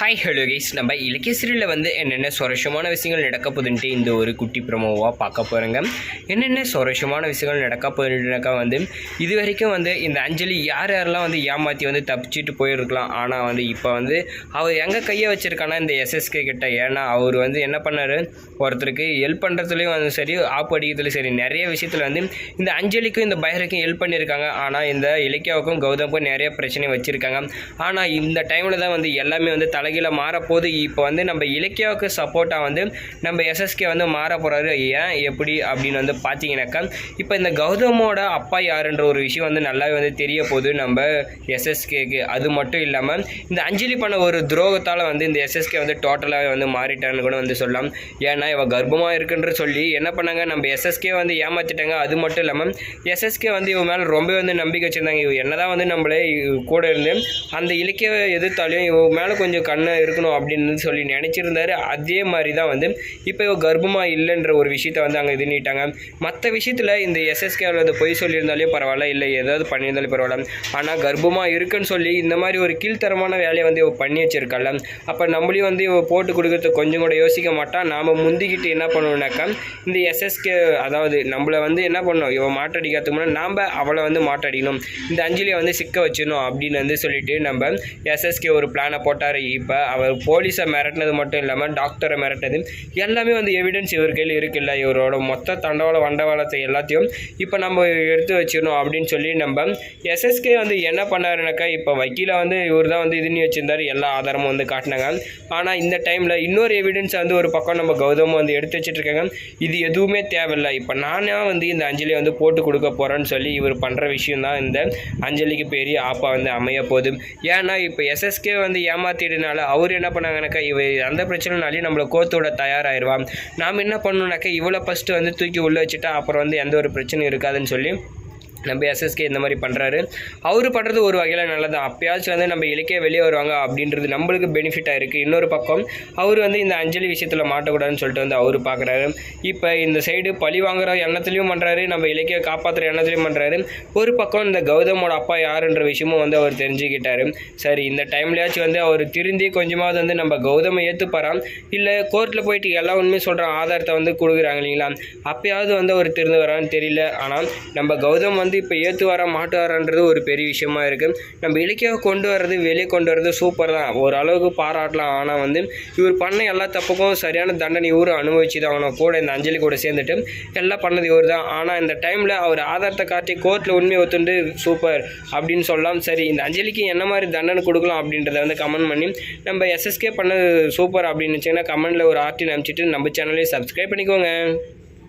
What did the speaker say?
Hi hello guys நம்ம இலக்கியசிரியில் வந்து என்னென்ன சுவாரஸ்யமான விஷயங்கள் நடக்க போகுதுன்ட்டு இந்த ஒரு குட்டி ப்ரமோவாக பார்க்க போகிறேங்க என்னென்ன சுவாரஸ்யமான விஷயங்கள் நடக்க போகுதுனாக்கா வந்து இது வரைக்கும் வந்து இந்த அஞ்சலி யார் யாரெல்லாம் வந்து ஏமாற்றி வந்து தப்பிச்சிட்டு போயிருக்கலாம். ஆனால் வந்து இப்போ வந்து அவர் எங்கே கையை வச்சுருக்கானா இந்த எஸ்எஸ்கே கிட்ட? ஏன்னா அவர் வந்து என்ன பண்ணார்? ஒருத்தருக்கு ஹெல்ப் பண்ணுறதுலையும் வந்து சரி ஆப்பு அடிக்கிறதுலையும் சரி நிறைய விஷயத்தில் வந்து இந்த அஞ்சலிக்கும் இந்த பைரக்கும் ஹெல்ப் பண்ணியிருக்காங்க. ஆனால் இந்த இலக்கியாவுக்கும் கௌதமுக்கும் நிறைய பிரச்சனை வச்சுருக்காங்க. ஆனால் இந்த டைமில் தான் வந்து எல்லாமே வந்து தலைகீழ மாறப்போகுது. இப்போ வந்து நம்ம இலக்கியாவுக்கு சப்போர்ட்டாக வந்து நம்ம எஸ்எஸ்கே வந்து மாற போகிறாரு ஏன்? எப்படி? அப்படின்னு வந்து பார்த்தீங்கன்னாக்கா இப்போ இந்த கௌதமோட அப்பா யாருன்ற ஒரு விஷயம் வந்து நல்லாவே வந்து தெரிய போகுது நம்ம எஸ்எஸ்கேக்கு அது மட்டும் இல்லாமல் இந்த அஞ்சலி பண்ண ஒரு துரோகத்தால் வந்து இந்த எஸ்எஸ்கே வந்து டோட்டலாகவே வந்து மாறிட்டான்னு கூட வந்து சொல்லலாம். ஏன்னா இவ கர்ப்பமாக இருக்குன்ற சொல்லி என்ன பண்ணாங்க? நம்ம எஸ்எஸ்கே வந்து ஏமாற்றிட்டாங்க அது மட்டும் இல்லாமல் எஸ்எஸ்கே வந்து இவன் மேலே ரொம்ப வந்து நம்பிக்கை வச்சுருந்தாங்க. இவ என்னதான் வந்து நம்மளே கூட இருந்து அந்த இலக்கிய எதிர்த்தாலையும் இவ மேலே கொஞ்சம் கண்ணை இருக்கணும் அப்படின்னு சொல்லி நினச்சிருந்தாரு. அதே மாதிரி தான் வந்து இப்போ இவ கர்ப்பமாக இல்லைன்ற ஒரு விஷயத்த வந்து அங்கே இது நீட்டாங்க மற்ற விஷயத்தில் இந்த எஸ்எஸ்கே அதை பொய் சொல்லியிருந்தாலே பரவாயில்ல இல்லை ஏதாவது பண்ணியிருந்தாலே பரவாயில்ல. ஆனால் கர்ப்பமாக இருக்குன்னு சொல்லி இந்த மாதிரி ஒரு கீழ்த்தரமான வேலையை வந்து இவ பண்ணி வச்சிருக்கல அப்போ நம்மளையும் வந்து இவ போட்டு கொடுக்கறது கொஞ்சம் கூட யோசிக்க மாட்டான் நாம் முந்திக்கிட்டு என்ன பண்ணுவோம்னாக்கா இந்த எஸ்எஸ்கே அதாவது நம்மளை வந்து என்ன பண்ணணும்? இவன் மாட்டடிக்கிறதுக்கு முன்னாடி நாம் அவளை வந்து மாட்டடிக்கணும். இந்த அஞ்சலியை வந்து சிக்க வச்சிடணும் அப்படின்னு வந்து சொல்லிட்டு நம்ம எஸ்எஸ்கே ஒரு பிளானை போட்டார். இப்போ இப்போ அவர் போலீஸை மிரட்டினது மட்டும் இல்லாமல் டாக்டரை மிரட்டினது எல்லாமே வந்து எவிடன்ஸ் இவர் கையில் இருக்குல்ல. இவரோட மொத்த தண்டவாள வண்டவாளத்தை எல்லாத்தையும் இப்போ நம்ம எடுத்து வச்சிடணும் அப்படின்னு சொல்லி நம்ம எஸ்எஸ்கே வந்து என்ன பண்ணாருனாக்கா இப்போ வக்கீலை வந்து இவர் தான் வந்து இதுன்னு வச்சுருந்தார். எல்லா ஆதாரமும் வந்து காட்டினாங்க. ஆனால் இந்த டைமில் இன்னொரு எவிடன்ஸ் வந்து ஒரு பக்கம் நம்ம கௌதம் வந்து எடுத்து வச்சிட்டு இருக்காங்க இது எதுவுமே தேவையில்லை. இப்போ நானே வந்து இந்த அஞ்சலியை வந்து போட்டு கொடுக்க போகிறேன்னு சொல்லி இவர் பண்ணுற விஷயம் தான் இந்த அஞ்சலிக்கு பெரிய ஆப்பா வந்து அமைய போகுது. ஏன்னா இப்போ எஸ்எஸ்கே வந்து ஏமாத்திடுனால அவர் என்ன பண்ணாங்கனாக்கா இவ அந்த பிரச்சனைனாலையும் நம்மளை கோத்தோட தயாராகிடுவான் நாம் என்ன பண்ணணுனாக்கா இவ்வளோ ஃபஸ்ட்டு வந்து தூக்கி உள்ளே வச்சுட்டா அப்புறம் வந்து எந்த ஒரு பிரச்சனையும் இருக்காதுன்னு சொல்லி நம்ம எஸ்எஸ்கே இந்த மாதிரி பண்ணுறாரு அவர் பண்ணுறது ஒரு வகையில் நல்லது. அப்பயாச்சும் வந்து நம்ம இலக்கிய வெளியே வருவாங்க அப்படின்றது நம்மளுக்கு பெனிஃபிட்டாக இருக்குது இன்னொரு பக்கம் அவர் வந்து இந்த அஞ்சலி விஷயத்தில் மாட்டக்கூடாதுன்னு சொல்லிட்டு வந்து அவர் பார்க்குறாரு இப்போ இந்த சைடு பழி வாங்குற எண்ணத்துலையும் பண்ணுறாரு நம்ம இலக்கிய காப்பாற்றுற எண்ணத்துலையும் பண்ணுறாரு ஒரு பக்கம் இந்த கௌதமோட அப்பா யாருன்ற விஷயமும் வந்து அவர் தெரிஞ்சுக்கிட்டாரு. சரி இந்த டைம்லயாச்சும் வந்து அவர் திருந்தி கொஞ்சமாவது வந்து நம்ம கௌதமை ஏற்றுப்பாராம் இல்லை கோர்ட்டில் போயிட்டு எல்லா உண்மையும் சொல்கிற ஆதாரத்தை வந்து கொடுக்குறாங்க இல்லைங்களா? அப்பயாவது வந்து அவர் திருந்து வரான்னு தெரியல. ஆனால் நம்ம கௌதம் வந்து இப்போ ஏற்று வர மாட்டு ஒரு பெரிய விஷயமா இருக்குது நம்ம இலக்கியாவை கொண்டு வர்றது வெளியே கொண்டு வர்றது சூப்பர் தான். ஓரளவுக்கு பாராட்டலாம். ஆனால் வந்து இவர் பண்ண எல்லா தப்புக்கும் சரியான தண்டனை இவரும் அனுபவிச்சு தான் அவனை கூட இந்த அஞ்சலி கூட சேர்ந்துட்டு எல்லாம் பண்ணது இவர் தான். ஆனால் இந்த டைமில் அவர் ஆதாரத்தை காட்டி கோர்ட்டில் உண்மையை ஒத்துண்டு சூப்பர் அப்படின்னு சொல்லலாம் சரி இந்த அஞ்சலிக்கு என்ன மாதிரி தண்டனை கொடுக்கலாம் அப்படின்றத வந்து கமெண்ட் பண்ணி நம்ம எஸ்எஸ்கே பண்ணது சூப்பர் அப்படின்னு வச்சிங்கன்னா கமெண்ட்டில் ஒரு ஆர்டின் அனுப்பிச்சிட்டு நம்ம சேனலையும் சப்ஸ்கிரைப் பண்ணிக்கோங்க.